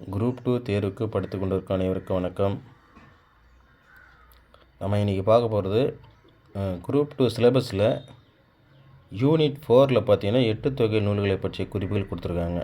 Group two தேர்வுக்கு படித்து கொண்டிருக்க அனைவருக்கும் வணக்கம். நம்ம இன்றைக்கி பார்க்க போகிறது குரூப் டூ சிலபஸில் யூனிட் ஃபோரில் பார்த்தீங்கன்னா எட்டு தொகை நூல்களை பற்றிய குறிப்புகள் கொடுத்துருக்காங்க.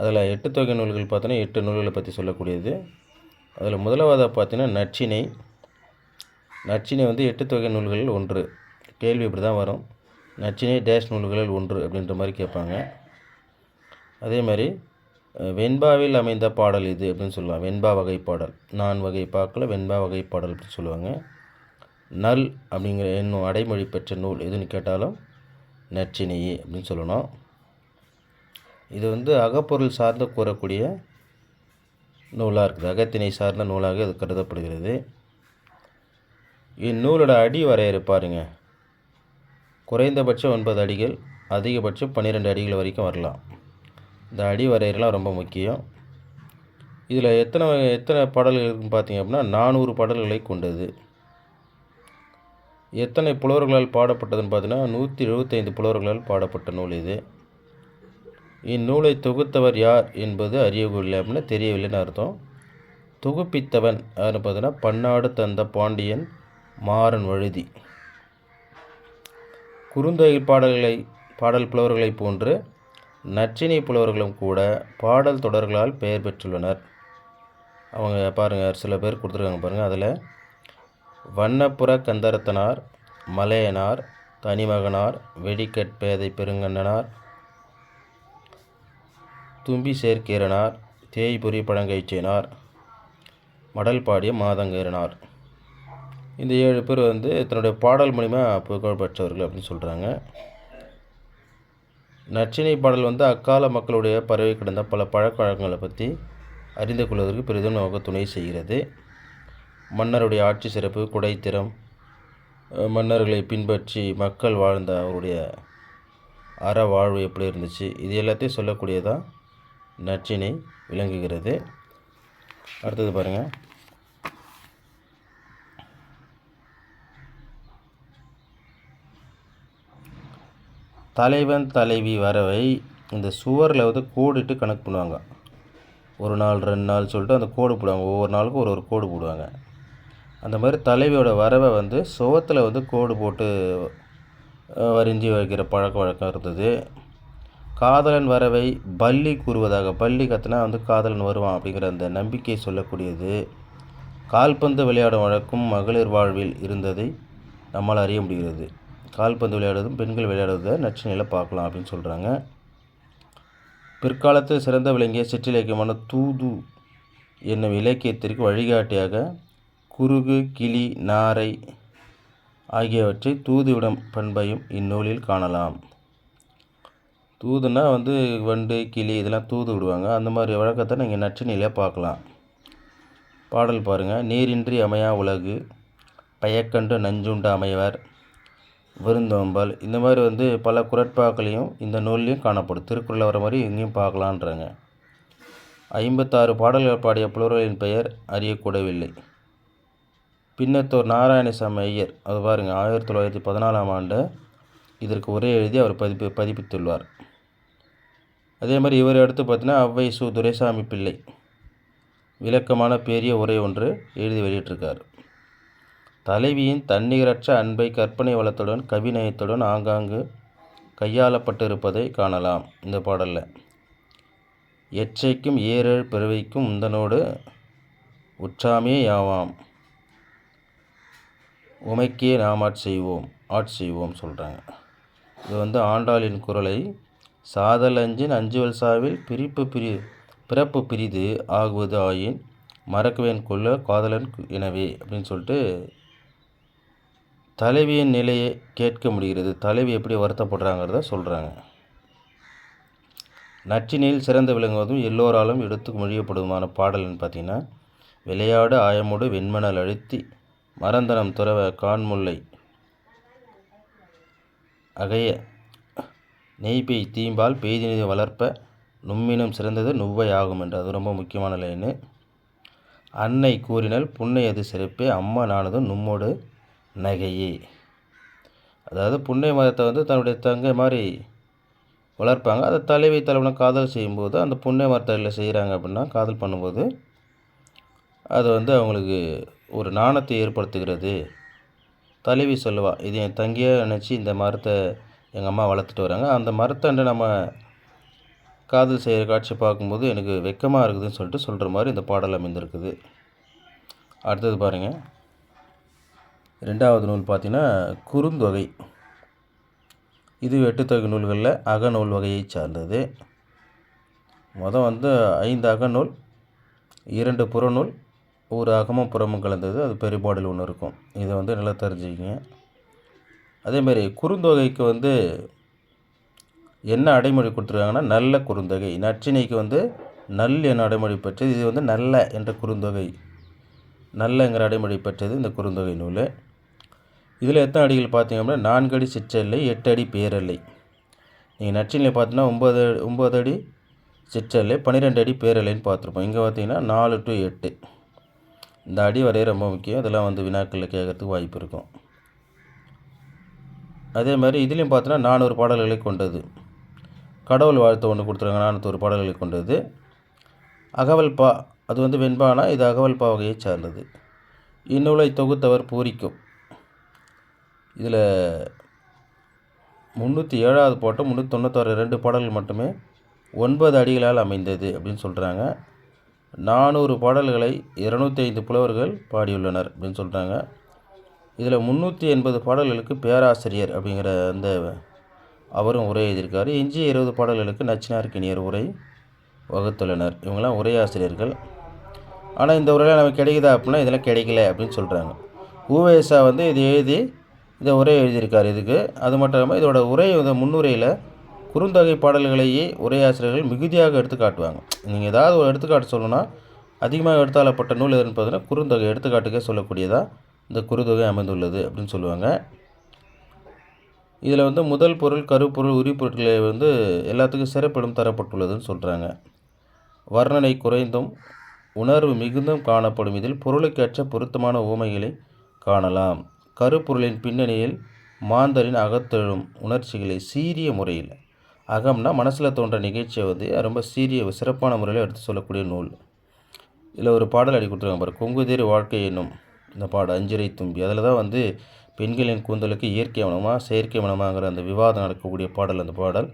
அதில் எட்டு தொகை நூல்கள் பார்த்தோன்னா எட்டு நூல்களை பற்றி சொல்லக்கூடியது. அதில் முதலாவதாக பார்த்தீங்கன்னா நச்சினை. நச்சினை வந்து எட்டு தொகை நூல்களில் ஒன்று. கேள்வி இப்படி தான் வரும். நச்சினை டேஷ் நூல்களில் ஒன்று அப்படின்ற மாதிரி கேட்பாங்க. அதே மாதிரி வெண்பாவில் அமைந்த பாடல் இது அப்படின்னு சொல்லுவாங்க. வெண்பா வகை பாடல் நான் வகை பாக்கில் வெண்பா வகை பாடல் அப்படின்னு சொல்லுவாங்க. நல் அப்படிங்கிற என்னும் அடைமொழி பெற்ற நூல் எதுன்னு கேட்டாலும் நச்சினையே அப்படின்னு சொல்லணும். இது வந்து அகப்பொருள் சார்ந்து கூறக்கூடிய நூலாக இருக்குது. அகத்தினை சார்ந்த நூலாக இது கருதப்படுகிறது. இந்நூலோட அடி வரையறை பாருங்க. குறைந்தபட்சம் ஒன்பது அடிகள் அதிகபட்சம் பன்னிரெண்டு அடிகள் வரைக்கும் வரலாம். இந்த அடி வரையறைலாம் ரொம்ப முக்கியம். இதில் எத்தனை வகை- எத்தனை பாடல்கள் இருக்குன்னு பார்த்தீங்க அப்படின்னா நானூறு பாடல்களை கொண்டது. எத்தனை புலவர்களால் பாடப்பட்டதுன்னு பார்த்தீங்கன்னா நூற்றி எழுபத்தைந்து புலவர்களால் பாடப்பட்ட நூல் இது. இந்நூலை தொகுத்தவர் யார் என்பது அறியவில்லை அப்படின்னா தெரியவில்லைன்னு அர்த்தம். தொகுப்பித்தவன் யாருன்னு பார்த்தீங்கன்னா பன்னாடு தந்த பாண்டியன் மாறன் வழுதி. குறுந்தொகை பாடல்களை பாடல் புலவர்களைப் போன்று நச்சினை புலவர்களும் கூட பாடல் தொடர்களால் பெயர் பெற்றுள்ளனர். அவங்க பாருங்கள் சில பேர் கொடுத்துருக்காங்க பாருங்கள் அதில். வண்ணப்புற கந்தரத்தனார் மலையனார் தனிமகனார் வெடிக்கட்பேதை பெருங்கண்ணனார் தும்பி சேர்க்கீரனார் தேய்புரி பழங்கைச்சேனார் மடல் பாடிய மாதங்கேரனார். இந்த ஏழு பேர் வந்து தன்னுடைய பாடல் மூலிமா புகழ் பெற்றவர்கள் அப்படின்னு சொல்கிறாங்க நச்சினை பாடல் வந்து அக்கால மக்களுடைய பறவை கிடந்த பல பழக்க வழக்கங்களை பற்றி அறிந்து கொள்வதற்கு பெரிதும் நமக்கு துணை செய்கிறது. மன்னருடைய ஆட்சி சிறப்பு குடைத்திறம் மன்னர்களை பின்பற்றி மக்கள் வாழ்ந்த அவருடைய அற வாழ்வு எப்படி இருந்துச்சு இது எல்லாத்தையும் சொல்லக்கூடியதாக நச்சினை விளங்குகிறது. அடுத்தது பாருங்கள் தலைவன் தலைவி வரவை இந்த சுவரில் வந்து கோடிட்டு கணக்கு பண்ணுவாங்க. ஒரு நாள் ரெண்டு நாள் சொல்லிட்டு அந்த கோடு போடுவாங்க. ஒவ்வொரு நாளுக்கும் ஒரு ஒரு கோடு போடுவாங்க. அந்த மாதிரி தலைவியோட வரவை வந்து சுவத்தில் வந்து கோடு போட்டு வரிஞ்சி வரிஞ்சு வைக்கிற பழக்க வழக்கம் இருந்தது. காதலன் வரவை பள்ளி கூறுவதாக பள்ளி கத்தினா வந்து காதலன் வருவான் அப்படிங்கிற அந்த நம்பிக்கையை சொல்லக்கூடியது. கால்பந்து விளையாடும் வழக்கம் மகளிர் வாழ்வில் இருந்ததை நம்மால் அறிய முடிகிறது. கால்பந்து விளையாடுவதும் பெண்கள் விளையாடுவதை நச்சினையில் பார்க்கலாம் அப்படின்னு சொல்கிறாங்க பிற்காலத்தில் சிறந்த விளங்கிய சிற்றிலக்கியமான தூது என்னும் இலக்கியத்திற்கு வழிகாட்டியாக குருகு கிளி நாரை ஆகியவற்றை தூதுவிடும் பண்பையும் இந்நூலில் காணலாம். தூதுனா வந்து வண்டு கிளி இதெல்லாம் தூது விடுவாங்க. அந்த மாதிரி வழக்கத்தை நீங்கள் நற்றினிலே பார்க்கலாம். பாடல் பாருங்கள் நீரின்றி அமையா உலகு பயக்கண்டு நஞ்சுண்டு அமைவர் விருந்தோம்பல் இந்த மாதிரி வந்து பல குரட்பாக்களையும் இந்த நூல்லையும் காணப்படும். திருக்குறளில் வர மாதிரி எங்கேயும் பார்க்கலான்றாங்க. ஐம்பத்தாறு பாடல்கள் பாடிய புலவர்களின் பெயர் அறியக்கூடவில்லை. பின்னத்தோர் நாராயணசாமி ஐயர் அது பாருங்கள் ஆயிரத்தி தொள்ளாயிரத்தி பதினாலாம் ஆண்டு இதற்கு உரை எழுதி அவர் பதிப்பு பதிப்பித்துள்ளார். அதே மாதிரி இவர் அடுத்து பார்த்தீங்கன்னா அவ்வை சு துரைசாமி பிள்ளை விளக்கமான பெரிய உரை ஒன்று எழுதி வெளியிட்டிருக்கார். தலைவியின் தன்னிகரற்ற அன்பை கற்பனை வளத்துடன் கவிநயத்துடன் ஆங்காங்கு கையாளப்பட்டிருப்பதை காணலாம் இந்த பாடலில். எச்சைக்கும் ஏழேழு பிறவைக்கும் உந்தனோடு உற்றாமே யாவாம். உமைக்கே நாம் ஆட் செய்வோம் ஆட் செய்வோம் சொல்கிறாங்க இது வந்து ஆண்டாளின் குரலை சாதல் அஞ்சின் அஞ்சுவல் சாவில் பிரிப்பு பிரி பிறப்பு பிரிது ஆகுவது ஆயின் மறக்குவேன் கொள்ள காதலன் எனவே அப்படின்னு சொல்லிட்டு தலைவியின் நிலையை கேட்க முடிகிறது. தலைவி எப்படி வருத்தப்படுறாங்கிறத சொல்கிறாங்க நச்சினியில் சிறந்து விளங்குவதும் எல்லோராலும் எடுத்து மொழியப்படுவதுமான பாடல்னு பார்த்தீங்கன்னா விளையாடு ஆயமோடு வெண்மணல் அழுத்தி மறந்தனம் துறவ கான்முல்லை அகைய நெய்பெய் தீம்பால் பெய்தினிது வளர்ப்ப நும்மினும் சிறந்தது நுவ்வை ஆகும் என்று. அது ரொம்ப முக்கியமான லைனு அன்னை கூறினால் புன்னை அது சிறப்பே அம்மா நானதும் நும்மோடு நகையே. அதாவது புன்னை மதத்தை வந்து தன்னுடைய தங்கை மாதிரி வளர்ப்பாங்க. அதை தலைவி தலைவனை காதல் செய்யும்போது அந்த புண்ணிய மரத்தடியில் செய்கிறாங்க அப்படின்னா காதல் பண்ணும்போது அது வந்து அவங்களுக்கு ஒரு நாணத்தை ஏற்படுத்துகிறது. தலைவி சொல்லுவா இது என் தங்கியாக நினச்சி இந்த மரத்தை எங்கள் அம்மா வளர்த்துட்டு வராங்க. அந்த மரத்தை நம்ம காதல் செய்கிற காட்சி பார்க்கும்போது எனக்கு வெக்கமாக இருக்குதுன்னு சொல்லிட்டு சொல்கிற மாதிரி இந்த பாடல் அமைந்திருக்குது. அடுத்தது பாருங்கள் ரெண்டாவது நூல் பார்த்திங்கன்னா குறுந்தொகை. இது எட்டுத்தொகை நூல்களில் அகநூல் வகையை சார்ந்தது. மொதல் வந்து ஐந்து அகநூல் இரண்டு புறநூல் ஒரு அகமும் புறமும் கலந்தது. அது பெருபாடல் ஒன்று இருக்கும். இதை வந்து நல்லா தெரிஞ்சுக்கிங்க. அதேமாரி குறுந்தொகைக்கு வந்து என்ன அடைமொழி கொடுத்துருக்காங்கன்னா நல்ல குறுந்தொகை. நச்சினைக்கு வந்து நல் என அடைமொழி பெற்றது. இது வந்து நல்ல என்ற குறுந்தொகை. நல்லங்கிற அடைமொழி பெற்றது இந்த குறுந்தொகை நூல். இதில் எத்தனை அடிகள் பார்த்தீங்க அப்படின்னா நான்கு அடி சிற்றல்லை எட்டு அடி பேரல்லை. நீங்கள் நச்சினில் பார்த்தீங்கன்னா ஒம்பது ஒம்பது அடி சிற்றல்லை பன்னிரெண்டு அடி பேரலைன்னு பார்த்துருப்போம். இங்கே பார்த்தீங்கன்னா நாலு டு எட்டு. இந்த அடி வரைய ரொம்ப முக்கியம். இதெல்லாம் வந்து வினாக்களில் கேட்கறதுக்கு வாய்ப்பு இருக்கும். அதே மாதிரி இதுலேயும் பார்த்தோன்னா நானூறு பாடல்களை கொண்டது. கடவுள் வாழ்த்து ஒன்று கொடுத்துருக்காங்க நானூற்றொரு பாடல்களை கொண்டது. அகவல் பா அது வந்து வெண்பானா இது அகவல் பா வகையை சார்ந்தது. இந்நூலை தொகுத்தவர் பூரிக்கும். இதில் முந்நூற்றி ஏழாவது போட்டம் முந்நூற்றி தொண்ணூத்தாறு ரெண்டு பாடல்கள் மட்டுமே ஒன்பது அடிகளால் அமைந்தது அப்படின்னு சொல்கிறாங்க நானூறு பாடல்களை இருநூற்றி ஐந்து புலவர்கள் பாடியுள்ளனர் அப்படின்னு சொல்கிறாங்க இதில் முந்நூற்றி எண்பது பாடல்களுக்கு பேராசிரியர் அப்படிங்கிற அந்த அவரும் உரை எழுதியிருக்காரு. எஞ்சிய இருபது பாடல்களுக்கு நச்சினார்க்கினியர் உரை வகுத்துள்ளனர். இவங்கெல்லாம் உரையாசிரியர்கள். ஆனால் இந்த உரையில் நமக்கு கிடைக்குதா அப்படின்னா இதெல்லாம் கிடைக்கல அப்படின்னு சொல்கிறாங்க ஊவேசா வந்து இது எழுதி இதை உரை எழுதியிருக்கார் இதுக்கு. அது மட்டும் இல்லாமல் இதோட உரை இந்த முன்னுரையில் குறுந்தொகை பாடல்களையே உரையாசிரியர்கள் மிகுதியாக எடுத்து காட்டுவாங்க. நீங்கள் ஏதாவது ஒரு எடுத்துக்காட்டு சொல்லணும்னா அதிகமாக எடுத்தாளப்பட்ட நூல் எதுன்னு பார்த்தீங்கன்னா குறுந்தொகை எடுத்துக்காட்டுக்கே சொல்லக்கூடியதாக இந்த குறுந்தொகை அமைந்துள்ளது அப்படின்னு சொல்லுவாங்க. இதில் வந்து முதல் பொருள் கருப்பொருள் உரிப்பொருட்களை வந்து எல்லாத்துக்கும் சிறப்பிடம் தரப்பட்டுள்ளதுன்னு சொல்கிறாங்க வர்ணனை குறைந்தும் உணர்வு மிகுந்தும் காணப்படும். இதில் பொருளுக்கேற்ற பொருத்தமான ஊமைகளை காணலாம். கருப்பொருளின் பின்னணியில் மாந்தரின் அகத்தெழும் உணர்ச்சிகளை சீரிய முறையில். அகம்னா மனசில் தோன்ற நிகழ்ச்சியை வந்து ரொம்ப சீரிய சிறப்பான முறையில் எடுத்து சொல்லக்கூடிய நூல். இதில் ஒரு பாடல் அடி கொடுத்துருக்காங்க பாரு. கொங்குதேர் வாழ்க்கை என்னும் இந்த பாடல் அஞ்சிரை தும்பி. அதில் தான் வந்து பெண்களின் கூந்தலுக்கு இயற்கை மனமா செயற்கை மனமாங்கிற அந்த விவாதம் நடக்கக்கூடிய பாடல் அந்த பாடல்.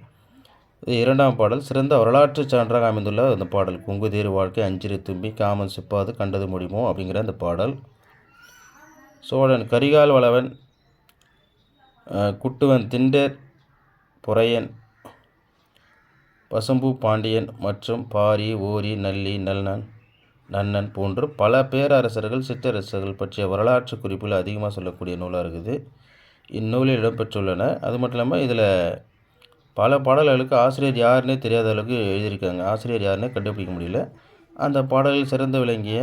இது இரண்டாம் பாடல். சிறந்த வரலாற்று சான்றாக அமைந்துள்ள அந்த பாடல். கொங்குதேறி வாழ்க்கை அஞ்சிரை தும்பி காமன் சிப்பாது கண்டது முடியுமோ அப்படிங்கிற அந்த பாடல். சோழன் கரிகால் வளவன் குட்டுவன் திண்டர் புறையன் பசும்பு பாண்டியன் மற்றும் பாரி ஓரி நல்லி நல்லன் நன்னன் போன்று பல பேரரசர்கள் சிற்றரசர்கள் பற்றிய வரலாற்று குறிப்புகள் அதிகமாக சொல்லக்கூடிய நூலாக இருக்குது. இந்நூலில் இடம்பெற்றுள்ளன. அது மட்டும் இல்லாமல் இதில் பல பாடல்களுக்கு ஆசிரியர் யாருன்னே தெரியாத அளவுக்கு எழுதியிருக்காங்க. ஆசிரியர் யாருன்னே கண்டுபிடிக்க முடியல. அந்த பாடல்கள் சிறந்து விளங்கிய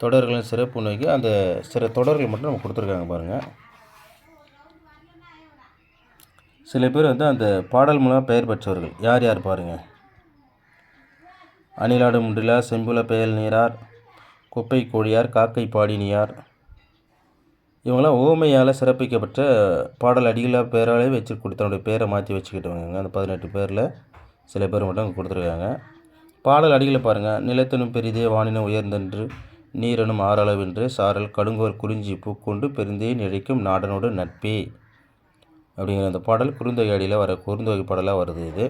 தொடர்களின் சிறப்பு நோக்கி அந்த சில தொடர்கள் மட்டும் நம்ம கொடுத்துருக்காங்க பாருங்கள் சில பேர் வந்து அந்த பாடல் மூலம் பெயர் பெற்றவர்கள். யார் யார் பாருங்கள் அணிலாடு முன்றிலா செம்புல பெயல் நீரார் குப்பை கோழியார் காக்கை பாடினியார். இவங்களாம் ஓமையால் சிறப்பிக்கப்பட்ட பாடல் அடிகளாக பேராலே வச்சு தன்னுடைய பேரை மாற்றி வச்சுக்கிட்டவங்க அந்த பதினெட்டு பேரில் சில பேர் மட்டும் அங்கே கொடுத்துருக்காங்க. பாடல் அடிகளை பாருங்கள் நிலத்தினும் பெரிதே வானினும் உயர்ந்தென்று நீரனும் ஆறளவென்று சாரல் கடுங்கோர் குறிஞ்சி பூக்கொண்டு பெருந்தே நிழைக்கும் நாடனோடு நட்பே. அப்படிங்கிற அந்த பாடல் குறுந்தொகை அடியில் வர குறுந்தொகை பாடலாக வருது இது.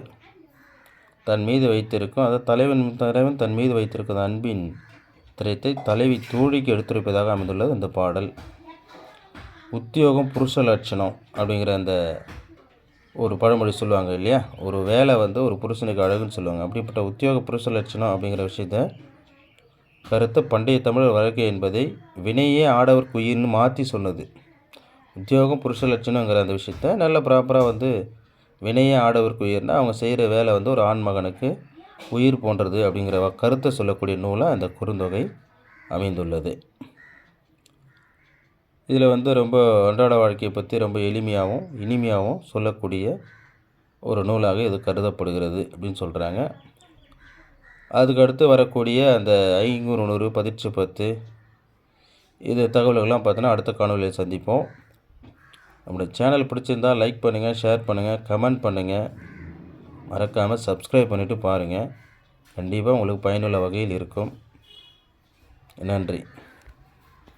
தன் மீது வைத்திருக்கும் அதாவது தலைவன் தலைவன் தன் மீது வைத்திருக்கும் அன்பின் திரைத்தை தலைவி தோழிக்கு எடுத்துரைப்பதாக அமைந்துள்ளது அந்த பாடல். உத்தியோகம் புருஷ லட்சணம் அப்படிங்கிற அந்த ஒரு பழமொழி சொல்லுவாங்க இல்லையா? ஒரு வேலை வந்து ஒரு புருஷனுக்கு அழகுன்னு சொல்லுவாங்க. அப்படிப்பட்ட உத்தியோக புருஷ லட்சணம் அப்படிங்கிற விஷயத்த கருத்து பண்டைய தமிழர் வழக்கு என்பதை வினையே ஆடவர் குயின்னு மாற்றி சொன்னது. உத்தியோகம் புருஷ லட்சணங்கிற அந்த விஷயத்த நல்ல ப்ராப்பராக வந்து வினையே ஆடவர் குயிர்னா அவங்க செய்கிற வேலை வந்து ஒரு ஆண் மகனுக்கு உயிர் போன்றது அப்படிங்கிற கருத்தை சொல்லக்கூடிய நூலாக அந்த குறுந்தொகை அமைந்துள்ளது. இதில் வந்து ரொம்ப அன்றாட வாழ்க்கையை பற்றி ரொம்ப எளிமையாகவும் இனிமையாகவும் சொல்லக்கூடிய ஒரு நூலாக இது கருதப்படுகிறது அப்படின்னு சொல்கிறாங்க அதுக்கு அடுத்து வரக்கூடிய அந்த ஐநூறு நூறு பதிற்று பத்து இது தகவல்கள்லாம் பார்த்தோன்னா அடுத்த காணொலியில் சந்திப்போம். நம்மளுடைய சேனல் பிடிச்சிருந்தால் லைக் பண்ணுங்கள் ஷேர் பண்ணுங்கள் கமெண்ட் பண்ணுங்கள் மறக்காமல் சப்ஸ்கிரைப் பண்ணிவிட்டு பாருங்கள் கண்டிப்பாக உங்களுக்கு பயனுள்ள வகையில் இருக்கும். நன்றி.